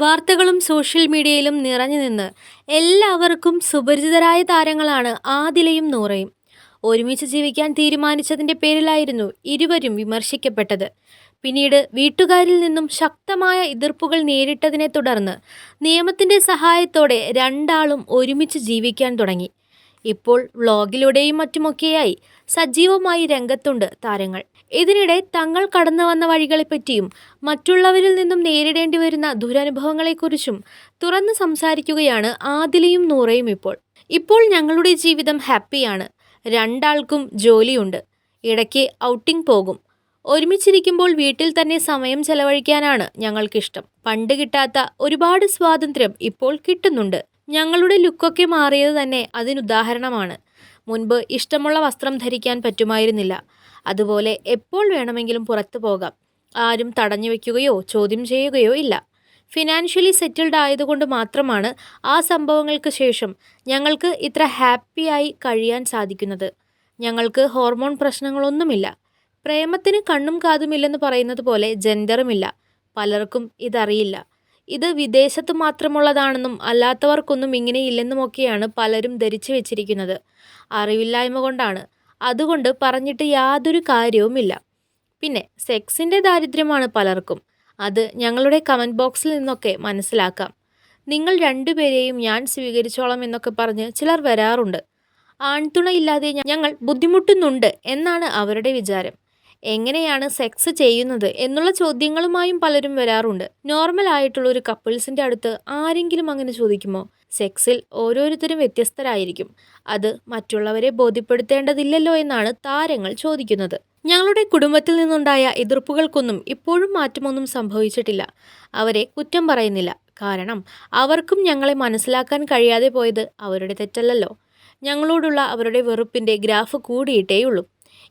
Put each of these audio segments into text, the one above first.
വാർത്തകളും സോഷ്യൽ മീഡിയയിലും നിറഞ്ഞു നിന്ന് എല്ലാവർക്കും സുപരിചിതരായ താരങ്ങളാണ് ആദിലയും നൂറയും. ഒരുമിച്ച് ജീവിക്കാൻ തീരുമാനിച്ചതിന്റെ പേരിലായിരുന്നു ഇരുവരും വിമർശിക്കപ്പെട്ടത്. പിന്നീട് വീട്ടുകാരിൽ നിന്നും ശക്തമായ എതിർപ്പുകൾ നേരിട്ടതിനെ തുടർന്ന് നിയമത്തിന്റെ സഹായത്തോടെ രണ്ടാളും ഒരുമിച്ച് ജീവിക്കാൻ തുടങ്ങി. ഇപ്പോൾ വ്ളോഗിലൂടെയും മറ്റുമൊക്കെയായി സജീവമായി രംഗത്തുണ്ട് താരങ്ങൾ. ഇതിനിടെ തങ്ങൾ കടന്നു വന്ന വഴികളെപ്പറ്റിയും മറ്റുള്ളവരിൽ നിന്നും നേരിടേണ്ടി വരുന്ന ദുരനുഭവങ്ങളെക്കുറിച്ചും തുറന്ന് സംസാരിക്കുകയാണ് ആദിലയും നൂറയും ഇപ്പോൾ. ഇപ്പോൾ ഞങ്ങളുടെ ജീവിതം ഹാപ്പിയാണ്. രണ്ടാൾക്കും ജോലിയുണ്ട്. ഇടയ്ക്ക് ഔട്ടിംഗ് പോകും. ഒരുമിച്ചിരിക്കുമ്പോൾ വീട്ടിൽ തന്നെ സമയം ചെലവഴിക്കാനാണ് ഞങ്ങൾക്കിഷ്ടം. പണ്ട് കിട്ടാത്ത ഒരുപാട് സ്വാതന്ത്ര്യം ഇപ്പോൾ കിട്ടുന്നുണ്ട്. ഞങ്ങളുടെ ലുക്കൊക്കെ മാറിയത് തന്നെ അതിനുദാഹരണമാണ് മുൻപ് ഇഷ്ടമുള്ള വസ്ത്രം ധരിക്കാൻ പറ്റുമായിരുന്നില്ല. അതുപോലെ എപ്പോൾ വേണമെങ്കിലും പുറത്തു പോകാം. ആരും തടഞ്ഞു വയ്ക്കുകയോ ചോദ്യം ചെയ്യുകയോ ഇല്ല. ഫിനാൻഷ്യലി സെറ്റിൽഡ് ആയതുകൊണ്ട് മാത്രമാണ് ആ സംഭവങ്ങൾക്ക് ശേഷം ഞങ്ങൾക്ക് ഇത്ര ഹാപ്പിയായി കഴിയാൻ സാധിക്കുന്നത്. ഞങ്ങൾക്ക് ഹോർമോൺ പ്രശ്നങ്ങളൊന്നുമില്ല. പ്രേമത്തിന് കണ്ണും കാതുമില്ലെന്ന് പറയുന്നത് പോലെ ജെൻഡറുമില്ല പലർക്കും ഇതറിയില്ല. ഇത് വിദേശത്ത് മാത്രമുള്ളതാണെന്നും അല്ലാത്തവർക്കൊന്നും ഇങ്ങനെയില്ലെന്നുമൊക്കെയാണ് പലരും ധരിച്ചു വെച്ചിരിക്കുന്നത്. അറിവില്ലായ്മ കൊണ്ടാണ്. അതുകൊണ്ട് പറഞ്ഞിട്ട് യാതൊരു കാര്യവുമില്ല. പിന്നെ സെക്സിന്റെ ദാരിദ്ര്യമാണ് പലർക്കും. അത് ഞങ്ങളുടെ കമന്റ് ബോക്സിൽ നിന്നൊക്കെ മനസ്സിലാക്കാം. നിങ്ങൾ രണ്ടുപേരെയും ഞാൻ സ്വീകരിച്ചോളാം എന്നൊക്കെ പറഞ്ഞ് ചിലർ വരാറുണ്ട്. ആൺതുണയില്ലാതെ ഞങ്ങൾ ബുദ്ധിമുട്ടുന്നുണ്ട് എന്നാണ് അവരുടെ വിചാരം. എങ്ങനെയാണ് സെക്സ് ചെയ്യുന്നത് എന്നുള്ള ചോദ്യങ്ങളുമായും പലരും വരാറുണ്ട്. നോർമൽ ആയിട്ടുള്ള ഒരു കപ്പിൾസിന്റെ അടുത്ത് ആരെങ്കിലും അങ്ങനെ ചോദിക്കുമോ? സെക്സിൽ ഓരോരുത്തരും വ്യത്യസ്തരായിരിക്കും. അത് മറ്റുള്ളവരെ ബോധ്യപ്പെടുത്തേണ്ടതില്ലല്ലോ എന്നാണ് താരങ്ങൾ ചോദിക്കുന്നത്. ഞങ്ങളുടെ കുടുംബത്തിൽ നിന്നുണ്ടായ എതിർപ്പുകൾക്കൊന്നും ഇപ്പോഴും മാറ്റമൊന്നും സംഭവിച്ചിട്ടില്ല. അവരെ കുറ്റം പറയുന്നില്ല. കാരണം അവർക്കും ഞങ്ങളെ മനസ്സിലാക്കാൻ കഴിയാതെ പോയത് അവരുടെ തെറ്റല്ലല്ലോ. ഞങ്ങളോടുള്ള അവരുടെ വെറുപ്പിന്റെ ഗ്രാഫ് കൂടിയിട്ടേയുള്ളൂ.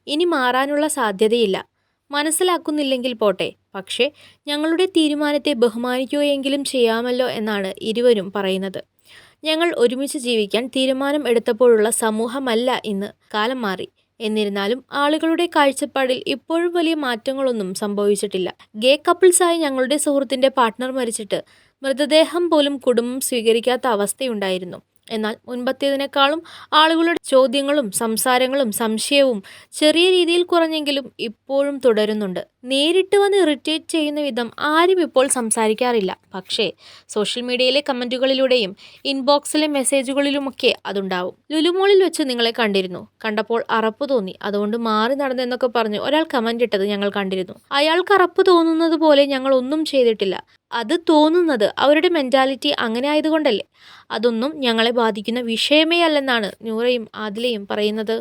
ഇനി മാറാനുള്ള സാധ്യതയില്ല. മനസ്സിലാക്കുന്നില്ലെങ്കിൽ പോട്ടെ. പക്ഷേ ഞങ്ങളുടെ തീരുമാനത്തെ ബഹുമാനിക്കുകയെങ്കിലും ചെയ്യാമല്ലോ എന്നാണ് ഇരുവരും പറയുന്നത്. ഞങ്ങൾ ഒരുമിച്ച് ജീവിക്കാൻ തീരുമാനം എടുത്തപ്പോഴുള്ള സമൂഹമല്ല ഇന്ന്. കാലം മാറി. എന്നിരുന്നാലും ആളുകളുടെ കാഴ്ചപ്പാടിൽ ഇപ്പോഴും വലിയ മാറ്റങ്ങളൊന്നും സംഭവിച്ചിട്ടില്ല. ഗേ കപ്പിൾസായി ഞങ്ങളുടെ സുഹൃത്തിന്റെ പാർട്ട്ണർ മരിച്ചിട്ട് മൃതദേഹം പോലും കുടുംബം സ്വീകരിക്കാത്ത അവസ്ഥയുണ്ടായിരുന്നു. എന്നാൽ മുൻപത്തേതിനേക്കാളും ആളുകളുടെ ചോദ്യങ്ങളും സംസാരങ്ങളും സംശയവും ചെറിയ രീതിയിൽ കുറഞ്ഞെങ്കിലും ഇപ്പോഴും തുടരുന്നുണ്ട്. നേരിട്ട് വന്ന് ഇറിറ്റേറ്റ് ചെയ്യുന്ന വിധം ആരും ഇപ്പോൾ സംസാരിക്കാറില്ല. പക്ഷേ സോഷ്യൽ മീഡിയയിലെ കമന്റുകളിലൂടെയും ഇൻബോക്സിലെ മെസ്സേജുകളിലുമൊക്കെ അതുണ്ടാവും. ലുലുമോളിൽ വെച്ച് നിങ്ങളെ കണ്ടിരുന്നു. കണ്ടപ്പോൾ അറപ്പ് തോന്നി. അതുകൊണ്ട് മാറി നടന്നെന്നൊക്കെ പറഞ്ഞ് ഒരാൾ കമന്റ് ഇട്ടത് ഞങ്ങൾ കണ്ടിരുന്നു. അയാൾക്ക് അറപ്പ് തോന്നുന്നത് പോലെ ഞങ്ങൾ ഒന്നും ചെയ്തിട്ടില്ല. അത് തോന്നുന്നത് അവരുടെ മെന്റാലിറ്റി അങ്ങനെ ആയതുകൊണ്ടല്ലേ? അതൊന്നും ഞങ്ങളെ ബാധിക്കുന്ന വിഷയമേ അല്ലെന്നാണ് നൂറയും ആദിലയും പറയുന്നത്.